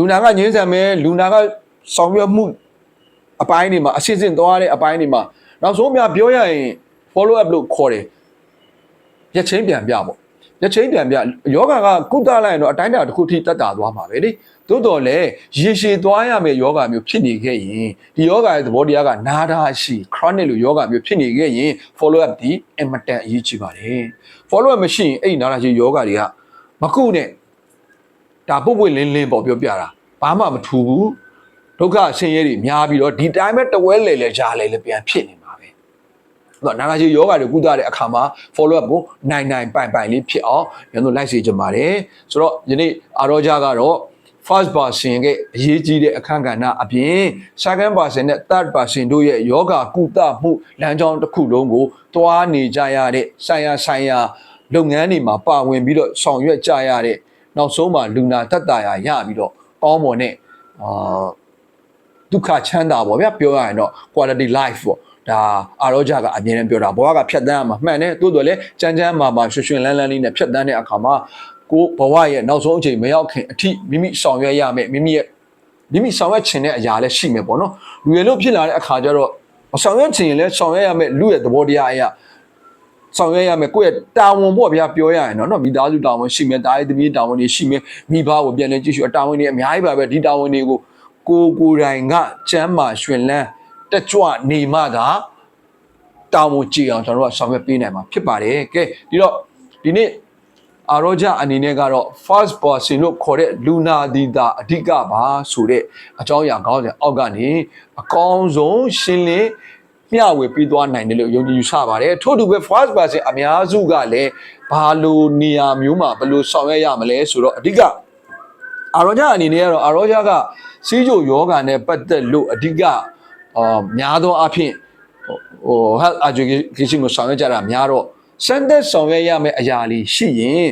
လူနာကငင်းဆန်မယ်လူနာကဆောင်ရွက်မှုအပိုင်းတွေမှာအစစ်စစ်သွားတဲ့အပိုင်းတွေမှာနောက်ဆုံးများပြောရရင် follow up လို့ခေါ်တယ်ရက်ချင်းပြန်ပြပေါ့ရက်ချင်းပြန်ပြယောဂကကုသလိုက်ရင်တော့အတိုင်းအတာတစ်ခုထိတက်တာသွားမှာပဲလေသို့တော်လည်းရေရှည်သွားရမယ့်ယောဂမျိုးဖြစ်နေခဲ့ရင်ဒီယောဂရဲ့သဘောတရားကနာတာရှိ chronic လို့ယောဂမျိုးဖြစ်နေခဲ့ရင် follow up ဒီအင်မတန်အရေးကြီးပါတယ် follow up မရှိရင်အဲ့ဒီနာတာရှိယောဂတွေကမကုနဲ့ ဒါပုတ်ပွင့်လင်းလင်းပေါ့ပြောပြတာဘာမှမထူဘူးဒုက္ခဆင်းရဲတွေများပြီးတော့ဒီတိုင်းပဲတဝဲလေလေကြားလေလေပြန်ဖြစ်နေမှာပဲအဲ့တော့နာတာရှိယောဂတွေကုသတဲ့အခါမှာ follow up ကိုနိုင်နိုင်ပိုင်ပိုင်လေးဖြစ်အောင်ရန်သူလိုက်စေချင်ပါတယ်ဆိုတော့ယနေ့အာရောဂျာကတော့ first person ရဲ့အရေးကြီးတဲ့အခန်းကဏ္ဍအပြင် second person နဲ့ third person တို့ရဲ့ယောဂကုသမှုလမ်းကြောင်းတစ်ခုလုံးကိုတွားနေကြရတဲ့ဆိုင်ရာဆိုင်ရာလုပ်ငန်းတွေမှာပါဝင်ပြီးတော့ဆောင်ရွက်ကြရတဲ့ နောက်ဆုံးမှာလူနာတက်တာရရပြီးတော့ကောင်းမွန်တဲ့အာဒုက္ခချမ်းသာပေါ့ဗျာပြောရရင်တော့ quality life ပေါ့ဒါအာရောဂျာကအမြဲတမ်းပြောတာဘဝကဖြတ်တန်းရမှာမှန်တယ်တိုးတော်လည်းကြမ်းကြမ်းမာမာရွှင်ရွှင်လန်းလန်းလေးနဲ့ဖြတ်တန်းတဲ့အခါမှာကိုဘဝရဲ့နောက်ဆုံးအချိန်မရောက်ခင်အထိမိမိဆောင်ရွက်ရမယ်မိမိရဲ့မိမိဆောင်ရွက်ခြင်းတဲ့အရာလည်းရှိမယ်ပေါ့နော်လူရည်လို့ဖြစ်လာတဲ့အခါကျတော့မဆောင်ရွက်ခြင်းရင်လည်းဆောင်ရွက်ရမယ်လူရဲ့သဘောတရားအရာ ဆောင်ရွက်ရမယ်ကိုယ့်ရဲ့တာဝန်ပေါ့ဗျာပြောရရင်တော့နော်မိသားစုတာဝန်ရှိမယ်တာရေးသမီးတာဝန်တွေရှိမယ်မိဘကိုပြန်လဲကြည့်ရှုတာဝန်တွေအများကြီးပါပဲဒီတာဝန်တွေကိုကိုကိုယ်တိုင်ကကျမ်းမာရွှင်လန်းတက်ကြွနေမှသာတာဝန်ကြည့်အောင်ကျွန်တော်တို့ကဆောင်ရွက်ပေးနိုင်မှာဖြစ်ပါတယ်ကဲဒီတော့ဒီနေ့အာရောဂျအနေနဲ့ကတော့ first person လို့ခေါ်တဲ့လူနာဒီတာအဓိကပါဆိုတဲ့အကြောင်းအရာကောင်းတဲ့အောက်ကနေအကောင်းဆုံးရှင်းလင်း မျှဝေပြီးသွားနိုင်တယ်လို့ယုံကြည်ယူဆပါတယ်ထို့တူပဲ first person အများစုကလည်းဘာလို့နေရာမျိုးမှာဘယ်လိုဆောင်ရွက်ရမလဲဆိုတော့အဓိကအာရောဂျအနေနဲ့ကတော့အာရောဂျကစီးကြိုယောဂာနဲ့ပတ်သက်လို့အဓိကအာများသောအားဖြင့်ဟို health education ကိုဆောင်ရွက်ကြတာများတော့စံသက်ဆောင်ရွက်ရမယ့်အရာလေးရှိရင်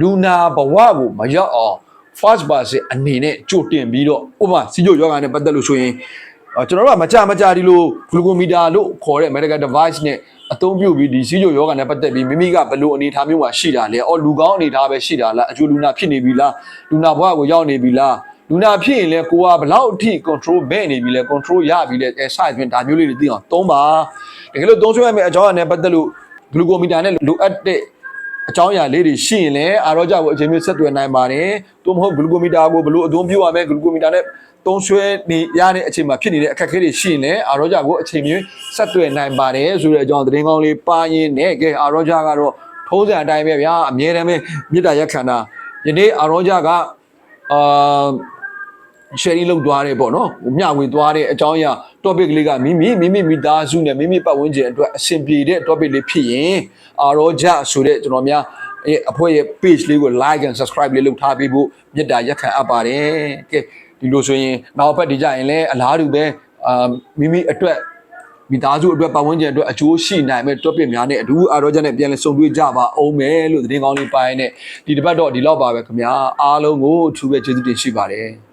လူနာဘဝကိုမရောက်အောင် first person အနေနဲ့ကြိုတင်ပြီးတော့ဥပမာစီးကြိုယောဂာနဲ့ပတ်သက်လို့ဆိုရင်အော် ကျွန်တော်တို့ကမကြမကြဒီလို glucometer လို့ခေါ်တဲ့ medical device နဲ့အသုံးပြုပြီးဒီစီးကြိုယောဂာနဲ့ပတ်သက်ပြီးမိမိကဘယ်လိုအနေအထားမျိုးမှာရှိတာလဲ။အော်လူကောင်းအနေအထားပဲရှိတာလား။အကျိုးလူနာဖြစ်နေပြီလား။လူနာဘဝကိုရောက်နေပြီလား။လူနာဖြစ်ရင်လည်းကိုကဘလောက်အထိ control မဲ့နေပြီလဲ control ရပြီလဲအဲ size ပြင်ဒါမျိုးလေးတွေသိအောင်သုံးပါ။တကယ်လို့သုံးဆွဲရမယ့်အကြောင်းအရာနဲ့ပတ်သက်လို့ glucometer နဲ့လိုအပ်တဲ့ အကြောင်းအရာလေးတွေရှိရင်လည်းအာရောကြကိုအချိန်မျိုးဆက်သွယ်နိုင်ပါတယ်။သို့မဟုတ် glucometer ကိုဘယ်လိုအသုံးပြုရမလဲ glucometer နဲ့သုံးဆွဲနေရတဲ့အချိန်မှာဖြစ်နေတဲ့အခက်အခဲတွေရှိရင်လည်းအာရောကြကိုအချိန်မျိုးဆက်သွယ်နိုင်ပါတယ်ဆိုတဲ့အကြောင်းသတင်းကောင်းလေးပါရင်နဲ့ကဲအာရောကြကတော့ထိုးစံအတိုင်းပဲဗျာအမြဲတမ်းပဲမေတ္တာရက်ခံတာယနေ့အာရောကြကအာ sharing လုပ်သွားတယ်ပေါ့နော်မျှဝေသွားတဲ့အကြောင်းအရာ topic လေးကမိမိမိမိမိသားစုနဲ့မိမိပတ်ဝန်းကျင်အတွက်အဆင်ပြေတဲ့ topic လေးဖြစ်ရင်အာရောကြဆိုတဲ့ကျွန်တော်များအဲအဖွဲ့ရဲ့ page လေးကို like and subscribe လေးလုပ်ထားပေးဖို့မေတ္တာရက်ခံအပ်ပါတယ်ကဲဒီလိုဆိုရင်နောက်ဘက်ဒီကြရင်လည်းအလားတူပဲအာမိမိအတွက်မိသားစုအတွက်ပတ်ဝန်းကျင်အတွက်အကျိုးရှိနိုင်မဲ့ topic များနဲ့အတူအာရောကြနဲ့ပြန်လည်ဆုံတွေ့ကြပါအောင်မယ်လို့သတင်းကောင်းလေးပိုင်းနဲ့ဒီတစ်ပတ်တော့ဒီလောက်ပါပဲခင်ဗျာအားလုံးကိုအထူးပဲကျေးဇူးတင်ရှိပါတယ်